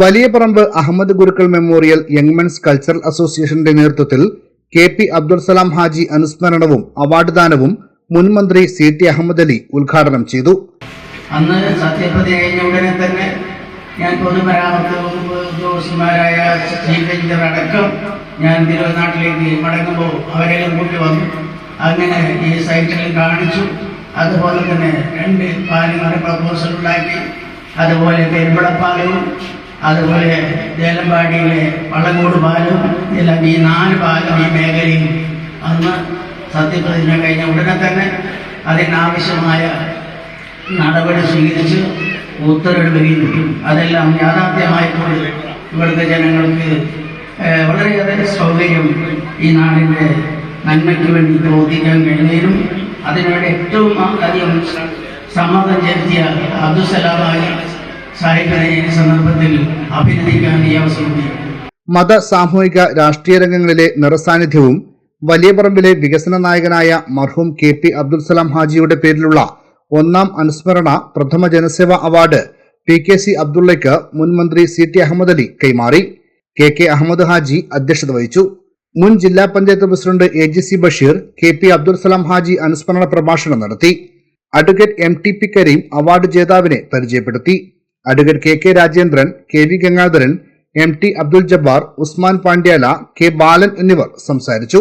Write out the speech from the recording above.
Valiya Parambu Ahammed Gurukkal memorial young men's cultural അസോസിയേഷന്റെ നേതൃത്വത്തിൽ K P Abdul Salam Haji അനുസ്മരണവും award ദാനവും മുൻ മന്ത്രി സി ടി അഹമ്മദ് അലി ഉദ്ഘാടനം ചെയ്തു. അന്ന് സത്യപ്രതിജ്ഞ കഴിഞ്ഞ ഉടനെ തന്നെ ഞാൻ പൊതുമരാമത്ത് ഉദ്യോഗസ്ഥന്മാരായ ചീഫ് എഞ്ചിനീയർ അടക്കം ഞാൻ തിരുവനാട്ടിലേക്ക് മടങ്ങുമ്പോൾ അവരെല്ലാം കൂട്ടി വന്നു. അങ്ങനെ ഈ സൈറ്റിൽ കാണിച്ചു. അതുപോലെ തന്നെ രണ്ട് പാലങ്ങളുടെ പ്രപ്പോസൽ ഉണ്ടാക്കി. അതുപോലെ പെരുമ്പളപ്പാലവും അതുപോലെ ദേലമ്പാടിയിലെ വള്ളങ്കോട് പാലും എല്ലാം ഈ നാല് പാലും ഈ മേഖലയും അന്ന് സത്യപ്രതിജ്ഞ കഴിഞ്ഞ ഉടനെ തന്നെ അതിനാവശ്യമായ നടപടി സ്വീകരിച്ച് ഉത്തരവിടുകയും അതെല്ലാം യാഥാർത്ഥ്യമായിക്കൊണ്ട് ഇവിടുത്തെ ജനങ്ങൾക്ക് വളരെയേറെ സൗകര്യം ഈ നാടിന്റെ നന്മയ്ക്ക് വേണ്ടി പ്രവർത്തിക്കാൻ കഴിഞ്ഞതിനും അതിനോട് ഏറ്റവും അധികം സമ്മതം ചെലുത്തിയ അബ്ദുസലാമായി അഭിനന്ദിക്കാൻ ഈ അവസരം മത സാമൂഹിക രാഷ്ട്രീയ രംഗങ്ങളിലെ നിറസാന്നിധ്യവും വലിയപറമ്പിലെ വികസന നായകനായ മർഹൂം കെ പി അബ്ദുൽ സലാം ഹാജിയുടെ പേരിലുള്ള ഒന്നാം അനുസ്മരണ പ്രഥമ ജനസേവ അവാർഡ് പി കെ സി അബ്ദുള്ളയ്ക്ക് മുൻ മന്ത്രി സി ടി അഹമ്മദ് അലി കൈമാറി. കെ കെ അഹമ്മദ് ഹാജി അധ്യക്ഷത വഹിച്ചു. മുൻ ജില്ലാ panchayat president A G C Basheer K P Abdul Salam Haji അനുസ്മരണ പ്രഭാഷണം നടത്തി. Advocate M T P Kareem award ജേതാവിനെ പരിചയപ്പെടുത്തി. Advocate K K Rajendran K V Gangadharan M T Abdul Jabbar Usman Pandyala K Balan എന്നിവർ സംസാരിച്ചു.